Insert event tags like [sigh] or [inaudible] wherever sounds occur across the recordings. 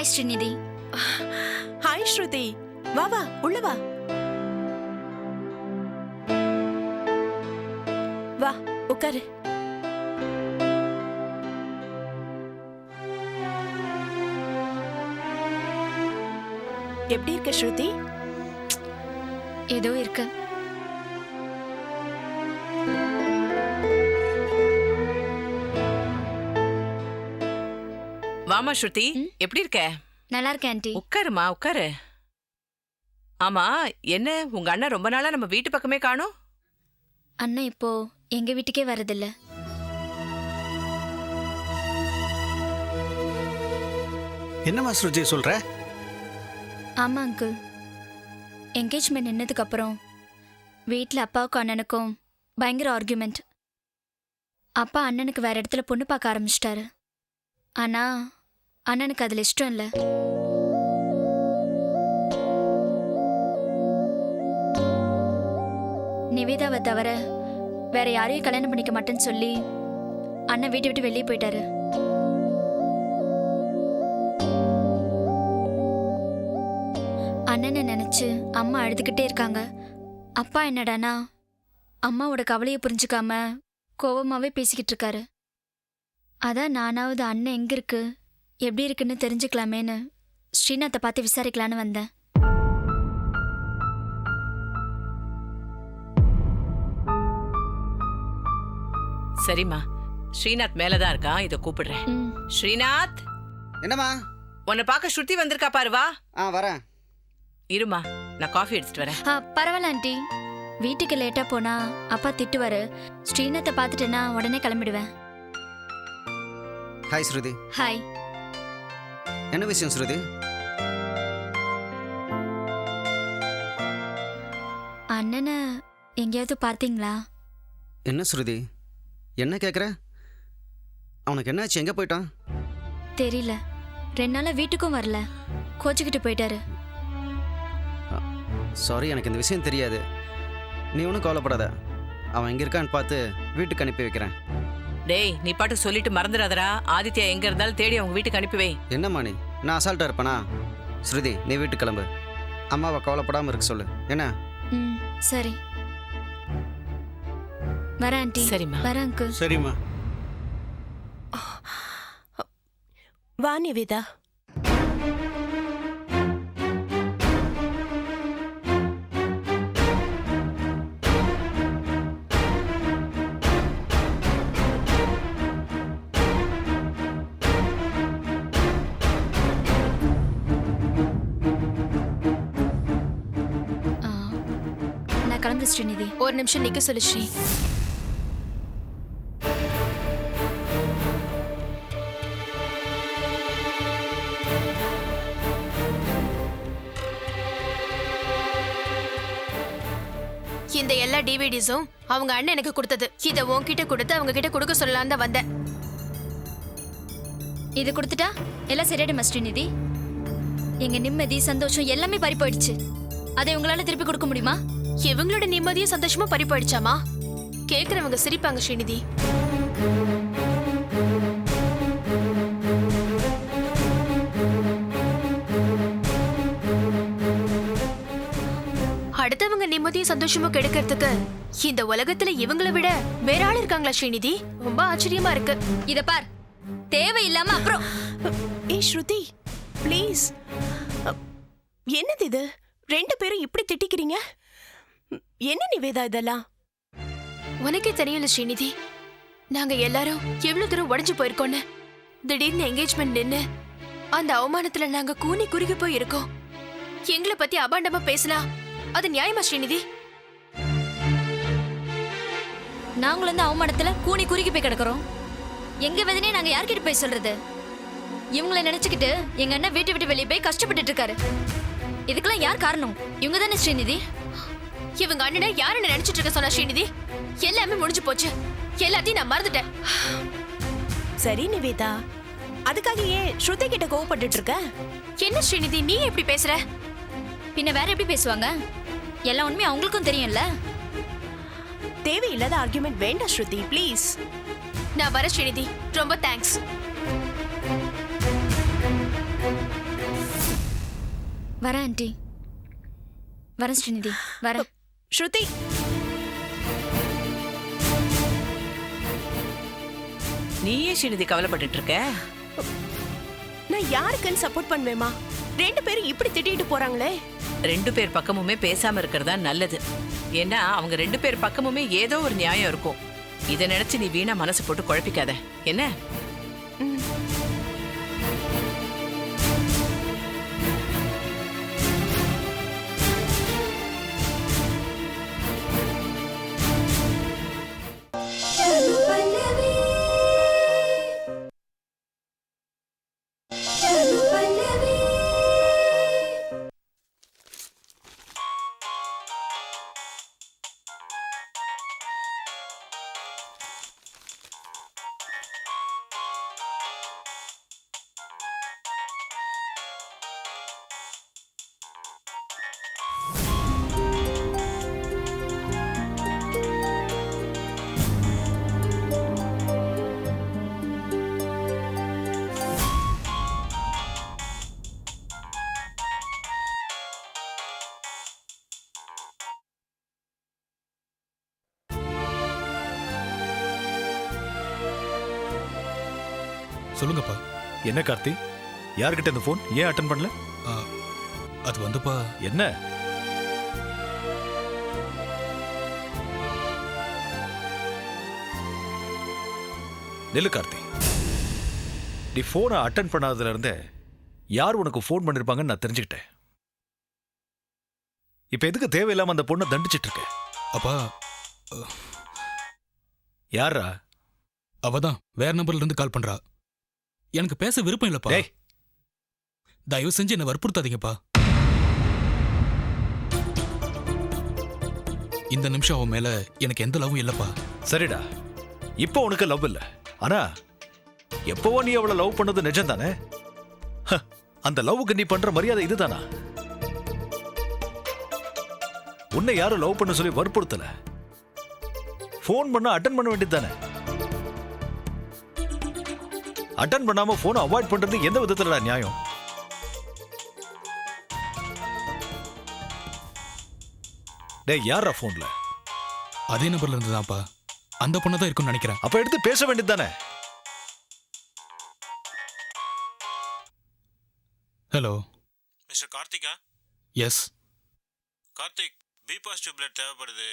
Hi Srinidhi hi ஸ்ருதி வா வா உள்ள வா வா உட்காரு எப்படி இருக்க ஸ்ருதி ஏதோ இருக்கு. வாமா ஸ்ருதி? எப்படி இருக்க? நல்லா இருக்கேன் ஆண்டி. உட்காருமா உட்காரு. ஆமா என்ன? உங்க அண்ணன் ரொம்ப நாளா நம்ம வீட்டு பக்கமே காணோம்? அண்ணன் இப்போ எங்க வீட்டுக்கே வரதில்ல என்னம்மா ஸ்ருதி சொல்ற? ஆமா அங்கிள் என்கேஜ்மெண்ட் நின்னதுக்கு அப்புறம் வீட்டில் அப்பாவுக்கும் அண்ணனுக்கும் பயங்கர ஆர்கியூமெண்ட் அப்பா அண்ணனுக்கு வேற இடத்துல பொண்ணு பார்க்க ஆரம்பிச்சிட்டாரு. ஆனா அண்ணனுக்கு அதில் இஷ்டம் இல்லை. நிவேதாவை தவிர வேற யாரையும் கல்யாணம் பண்ணிக்க மாட்டேன்னு சொல்லி அண்ணன் வீட்டை விட்டு வெளியே போயிட்டாரு. அண்ணனை நினச்சி அம்மா அழுதுகிட்டே இருக்காங்க. அப்பா என்னடானா அம்மாவோட கவலையை புரிஞ்சுக்காம கோவமாவே பேசிக்கிட்டு இருக்காரு. அதான் நானாவது அண்ணன் எங்கே இருக்கு? எப்படி இருக்குன்னு தெரிஞ்சுக்கலாமேன்னு ஸ்ரீநாத்தை பார்த்து விசாரிக்கலான்னு வந்தேன். சரிம்மா. ஸ்ரீநாத் மேலதான் இருக்கான் இத கூப்பிடுறேன். ம். ஸ்ரீநாத்! என்னம்மா? உன்னை பார்க்க ஸ்ருதி வந்திருக்கா பாரு வா. ஆ வரேன். இருமா நான் காஃபி எடுத்துட்டு வரேன். ஆ, பரவாயில்ல ஆண்டி. வீட்டுக்கு லேட்டா போனா அப்பா திட்டுவாரு. ஸ்ரீநாத்தை பார்த்துட்டேன்னா உடனே கிளம்பிடுவேன். ஹாய் ஸ்ருதி. ஹாய். என்ன விஷயம் ஸ்ருதி? அண்ணனை எங்கேயாவது பார்த்தீங்களா? என்ன ஸ்ருதி? என்ன கேட்குற அவனுக்கு என்னாச்சு? எங்கே போயிட்டான்? தெரியல. ரெண்டு நாளா வீட்டுக்கும் வரல. கோச்சுக்கிட்டு போயிட்டாரு. சாரி எனக்கு இந்த விஷயம் தெரியாது. நீ ஒன்றும் கவலைப்படாத. அவன் எங்கே இருக்கான்னு பார்த்து வீட்டுக்கு அனுப்பி வைக்கிறேன். டேய் நீ பாட்டு சொல்லிட்டு மறந்துடாதடா. ஆதித்யா எங்க இருந்தாலும் தேடி அவங்க வீட்டுக்கு அனுப்பி வை என்னம்மா நீ நான் அசால்ட்டாக இருப்பேனா? ஸ்ருதி நீ வீட்டுக்கு கிளம்பு. அம்மாவை கவலைப்படாமல் இருக்க சொல்லு. என்ன? ம் சரி. வரேன் ஆண்டி. சரிம்மா. வரேன் அங்கிள் சரிம்மா. வா நிவேதா. கிளம்பு ஸ்ரீநிதி ஒரு நிமிஷம் நிக்க சொல்லு ஸ்ரீ. இந்த எல்லா டிவிடிஸும் அவங்க அண்ணன் எனக்கு கொடுத்தது. இதை உன்கிட்ட கொடுத்து அவங்க கிட்ட கொடுக்க சொல்லலாம் தான் வந்தேன். இது கொடுத்துட்டா? எல்லாம் சரியாயிடுமா ஸ்ரீநிதி எங்க நிம்மதி சந்தோஷம் எல்லாமே பறி போயிடுச்சு. அதை உங்களால திருப்பி கொடுக்க முடியுமா? இவங்களோட நிம்மதியும் சந்தோஷமும் பறி கேக்குறவங்க சிரிப்பாங்க ஸ்ரீநிதி. அடுத்தவங்க நிம்மதியும் சந்தோஷமும் கெடுக்கிறதுக்கு இந்த உலகத்துல இவங்களை விட வேற ஆள் இருக்காங்களா ஸ்ரீநிதி? ரொம்ப ஆச்சரியமா இருக்கு. இத பார். தேவையில்லாம அப்புறம். ஏ ஸ்ருதி ப்ளீஸ். என்னது இது? ரெண்டு பேரும் இப்படி திட்டிக்கிறீங்க? என்ன நிவேதா இதெல்லாம்? உனக்கே தெரியல ஸ்ரீநிதி. நாங்க எல்லாரும் எவ்வளவு தூரம் உடைஞ்சு போயிருக்கோன்னு திடீர்னு என்கேஜ்மெண்ட் நின்னு அந்த அவமானத்துல நாங்க கூனி குறுகி போய் இருக்கோம் எங்களை பத்தி அபாண்டமா பேசலாம் அது நியாயமா ஸ்ரீநிதி? நாங்களும் இந்த அவமானத்துல கூனி குறுகி போய் கிடக்குறோம். எங்க வேதனையே நாங்க யார்கிட்ட போய் சொல்றது? இவங்களை நினைச்சுக்கிட்டு எங்க அண்ணன் வீட்டை விட்டு வெளியே போய் கஷ்டப்பட்டுட்டு இருக்காரு. இதுக்கெல்லாம் யார் காரணம்? இவங்க தானே ஸ்ரீநிதி? இவங்க அண்ணனை யாருன்னு நினைச்சிட்டு இருக்க சொன்னா ஸ்ரீநிதி? எல்லாமே முடிஞ்சு போச்சு. எல்லாத்தையும் நான் மறந்துட்டேன். சரி நிவேதா. அதுக்காக ஏன் ஸ்ருதி கிட்ட கோவப்பட்டுட்டு இருக்க? என்ன ஸ்ரீநிதி நீ எப்படி பேசுற? பின்ன வேற எப்படி பேசுவாங்க? எல்லா உண்மையும் அவங்களுக்கும் தெரியும்ல? தேவையில்லாத ஆர்குமெண்ட் வேண்டாம் ஸ்ருதி ப்ளீஸ் நான் வர ஸ்ரீநிதி. ரொம்ப தேங்க்ஸ் வரேன் ஆண்டி. வரேன் ஸ்ரீநிதி. வரேன். ஸ்ருதி நீயே ஸ்ரீநிதி கவலைப்பட்டுட்டு இருக்க நான் யாருக்குன்னு சப்போர்ட் பண்ணுவேமா ரெண்டு பேரும் இப்படி திட்டிட்டு போறாங்களே? ரெண்டு பேர் பக்கமுமே பேசாம இருக்கிறதா நல்லது. ஏன்னா அவங்க ரெண்டு பேர் பக்கமுமே ஏதோ ஒரு நியாயம் இருக்கும். இதை நினைச்சு நீ வீணா மனசு போட்டு குழப்பிக்காத. என்ன? சொல்லுங்கப்பா. என்ன கார்த்தி? யார்கிட்ட இந்த ஃபோன் ஏன் அட்டன் பண்ணல? அது வந்துப்பா. என்ன? நில்லு கார்த்தி. நீ ஃபோனை அட்டன் பண்ணாததுல இருந்தே யார் உனக்கு ஃபோன் பண்ணிருப்பாங்கன்னு நான் தெரிஞ்சுக்கிட்டேன். இப்ப எதுக்கு தேவையில்லாம அந்த பொண்ணை தண்டிச்சிட்டு இருக்க? அப்பா யாரா அவ தான் வேற நம்பர்ல இருந்து கால் பண்றா. எனக்கு பேச விருப்பம் இல்லப்பா. டேய். தயவு செஞ்சு என்ன வற்புறுத்தாதீங்கப்பா. இந்த நிமிஷம் அவன் மேல எனக்கு எந்த லவ்வும் இல்லப்பா. சரிடா. இப்போ உனக்கு லவ் இல்ல. ஆனா எப்பவோ நீ அவளை லவ் பண்ணது நிஜம் தானே அந்த லவ்வுக்கு நீ பண்ற மரியாதை இதுதானா? உன்னை யாரும் லவ் பண்ண சொல்லி வற்புறுத்தல. ஃபோன் பண்ண அட்டன் பண்ண வேண்டியது தானே அட்டன் பண்ணாம போனை அவாய்ட் பண்றது எந்த விதத்துலடா நியாயம்? டேய் யாரா ஃபோன்ல அதே நம்பர்ல இருந்து தான்ப்பா அந்த பொண்ணை தான் இருக்கும்னு நினைக்கிறேன். அப்ப எடுத்து பேச வேண்டியது தானே? Hello mister Karthika? Yes Karthik B positive blood தேவைப்படுது.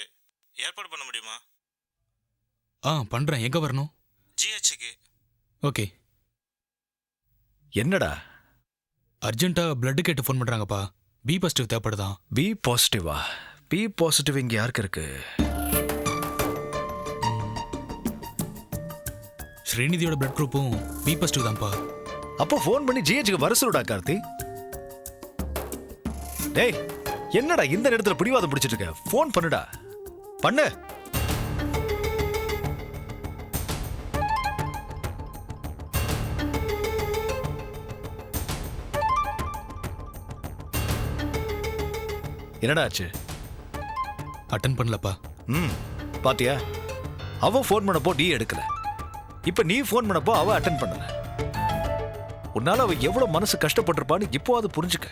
ஏற்பாடு பண்ண முடியுமா? ஆ பண்றேன். எங்க வரணும்? ஜிஹெச்சுக்கு ஓகே என்னடா? அர்ஜென்ட்டா பிளட் கேட்டு ஃபோன் பண்றாங்கப்பா. பி பாசிட்டிவ் தேவைப்படுதான். பி பாசிட்டிவா பி பாசிட்டிவ் இங்க யாருக்கு இருக்கு? ஸ்ரீநிதியோட பிளட் குரூப்பும் பி பாசிட்டிவ் தான்ப்பா. அப்போ ஃபோன் பண்ணி ஜிஹெச்சுக்கு வர சொல்லுடா கார்த்தி. டேய் என்னடா இந்த நேரத்துல பிடிவாதம் பிடிச்சிட்டு இருக்க? ஃபோன் பண்ணுடா. பண்ணு. என்னடா ஆச்சு? அட்டன் பண்ணலப்பா. ம் பாத்தியா? அவ ஃபோன் பண்ணப்போ நீ எடுக்கல. இப்ப நீ ஃபோன் பண்ணப்போ அவ அட்டன் பண்ணல. உன்னால அவ எவ்வளவு மனசு கஷ்டப்பட்டிருப்பான்னு இப்போ அது புரிஞ்சுக்க.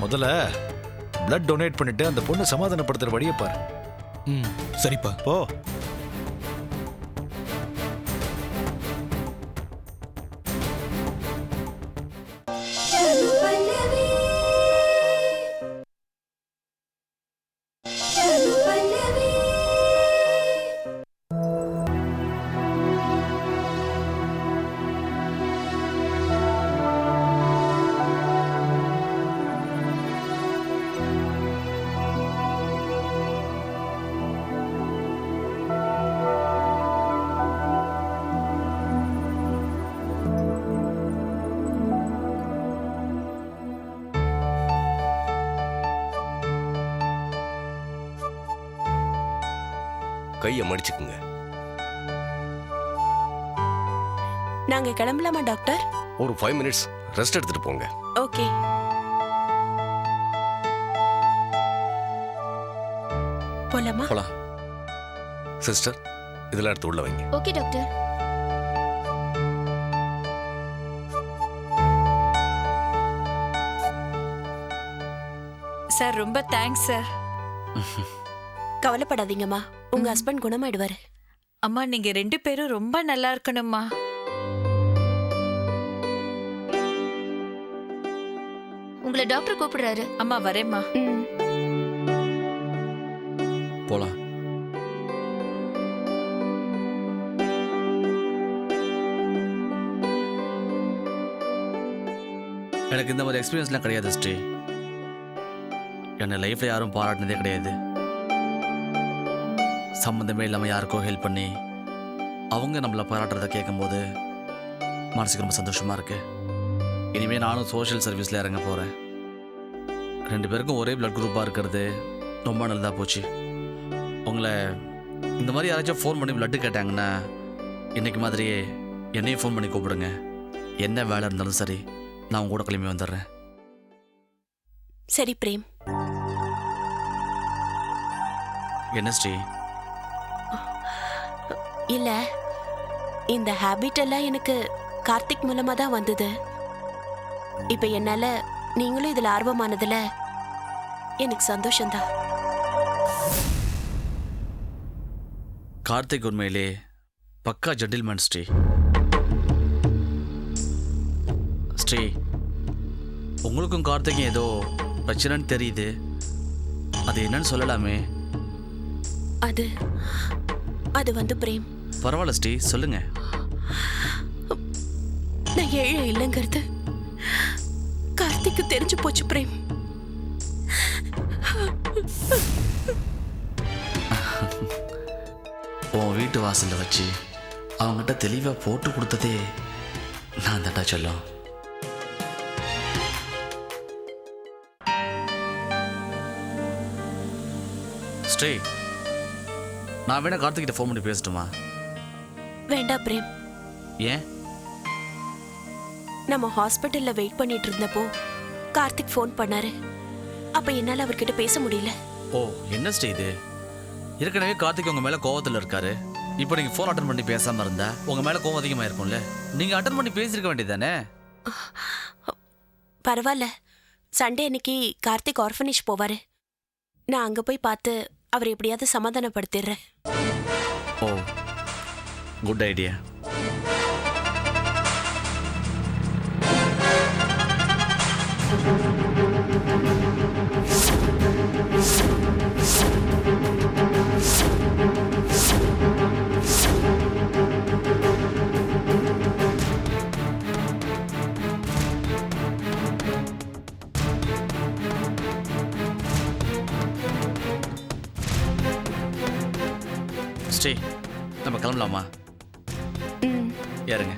முதல்ல பிளட் டொனேட் பண்ணிட்டு அந்த பொண்ணை சமாதானப்படுத்துற வழியை பாரு. ம் சரிப்பா. போ. கையை மடிச்சுக்குங்க. நாங்க கிளம்பலாமா டாக்டர்? ஒரு ஃபைவ் மினிட்ஸ் ரெஸ்ட் எடுத்துட்டு போங்க. ஓகே. போலாமா? போலாம். சிஸ்டர் இதெல்லாம் எடுத்து உள்ள வைங்க. Okay doctor. சார் ரொம்ப தேங்க்ஸ் சார். [laughs] கவலைப்படாதீங்கம்மா. உங்க ஹஸ்பண்ட் குணமாயிடுவாரு. அம்மா நீங்க ரெண்டு பேரும் ரொம்ப நல்லா இருக்கணும்மா. உங்களை டாக்டர் கூப்பிடுறாரு. அம்மா வரேம்மா. ம். போகலாம் எனக்கு இந்த மாதிரி எக்ஸ்பீரியன்ஸ்லாம் கிடையாது ஸ்ரீ என்னை லைஃப்பில் யாரும் பாராட்டினதே கிடையாது. சம்மந்தமே இல்லாமல் யாருக்கோ ஹெல்ப் பண்ணி அவங்க நம்மளை பாராட்டுறதை கேட்கும்போது மனசுக்கு ரொம்ப சந்தோஷமாக இருக்கு. இனிமேல் நானும் சோஷியல் சர்வீஸில் இறங்க போகிறேன் ரெண்டு பேருக்கும் ஒரே பிளட் குரூப்பாக இருக்கிறது ரொம்ப நல்லதாக போச்சு. உங்களை இந்த மாதிரி யாராச்சும் ஃபோன் பண்ணி பிளட்டு கேட்டாங்கன்னா இன்னைக்கு மாதிரியே என்னையும் ஃபோன் பண்ணி கூப்பிடுங்க. என்ன வேலை இருந்தாலும் சரி நான் உங்க கூட கிளம்பி வந்துடுறேன். சரி பிரேம். என்ன ஸ்ரீ? இல்ல இந்த ஹாபிட் எல்லாம் எனக்கு கார்த்திக் மூலமா தான் வந்தது. இப்ப என்னால நீங்களும் இதுல ஆர்வமானதுல எனக்கு சந்தோஷம்தான். கார்த்திக் உண்மையிலே பக்கா ஜென்டில்மேன் ஸ்ரீ. ஸ்ரீ உங்களுக்கும் கார்த்திக்கும் ஏதோ பிரச்சனைன்னு தெரியுது. அது என்னன்னு சொல்லலாமே. அது அது வந்து பிரேம். பரவாயில்ல ஸ்ரீ. சொல்லுங்க. நான் ஏழை இல்லைங்கிறது கார்த்திக்கு தெரிஞ்சு போச்சு பிரேம். உன் வீட்டு வாசல்ல வச்சு அவங்ககிட்ட தெளிவாக போட்டு கொடுத்ததே நான் தட்டா சொல்லும். ஸ்ரீ நான் வேணா கார்த்திகிட்ட ஃபோன் பண்ணி பேசட்டுமா? வேண்டாம் பிரேம். ஏன்? நம்ம ஹாஸ்பிட்டல்ல வெயிட் பண்ணிட்டு இருந்தப்போ கார்த்திக் ஃபோன் பண்ணாரு. அப்ப என்னால அவர்கிட்ட பேச முடியல. ஓ என்ன ஸ்ரீ இது? ஏற்கனவே கார்த்திக் உங்க மேல கோவத்துல இருக்காரு. இப்போ நீங்க ஃபோன் அட்டன் பண்ணி பேசாம இருந்தா உங்க மேல கோவம் அதிகமா இருக்கும்ல. நீங்க அட்டன் பண்ணி பேசியிருக்க வேண்டியதானே பரவாயில்ல சண்டே அன்னைக்கு கார்த்திக் ஆர்ஃபனேஜ் போவாரு. நான் அங்க போய் பார்த்து அவர் எப்படியாவது சமாதானப்படுத்திடுறேன். ஓ குட் ஐடியா ஸ்ரீ நம்ம கிளம்பலாமா இறங்க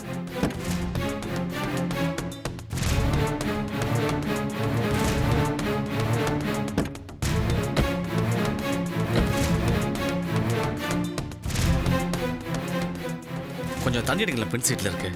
கொஞ்சம் தண்ணி எடுங்களேன் பின் சீட்டில் இருக்கு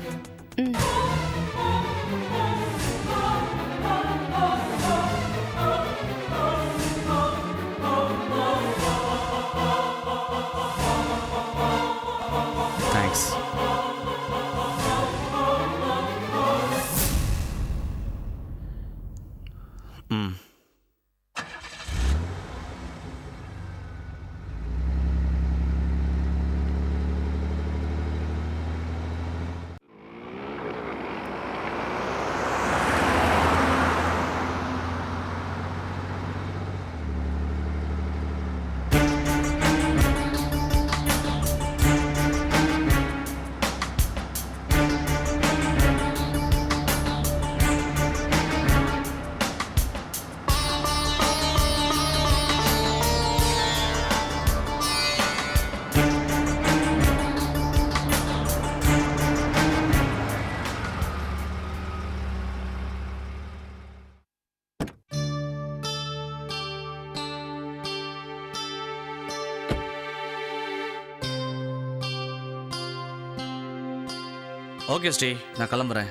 ஓகே ஸ்ரீ நான் கிளம்புறேன்.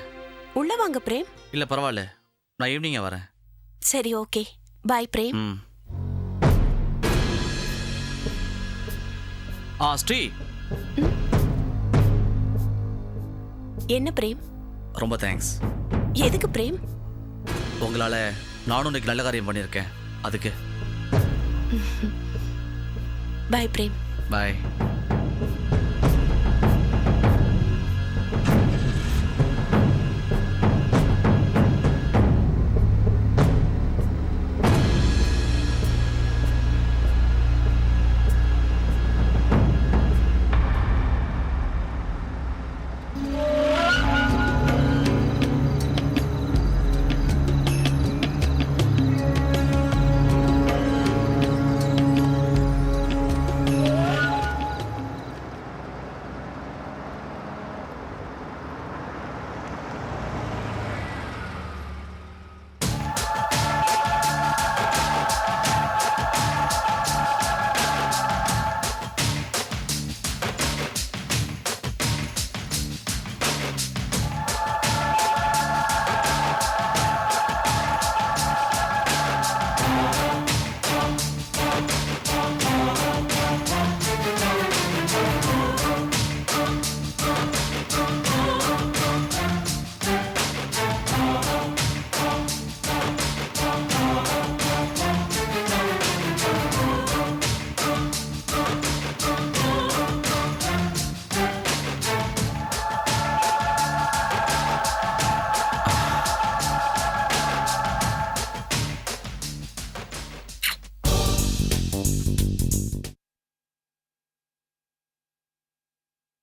உள்ள வாங்க பிரேம். இல்லை பரவாயில்ல. நான் ஈவினிங்கே வரேன். சரி ஓகே பாய் பிரேம். ம். ஆ ஸ்ரீ என்ன பிரேம்? ரொம்ப தேங்க்ஸ் எதுக்கு பிரேம்? உங்களால் நானும் இன்னைக்கு நல்ல காரியம் பண்ணியிருக்கேன். அதுக்கு. [laughs] பாய் பிரேம். பாய்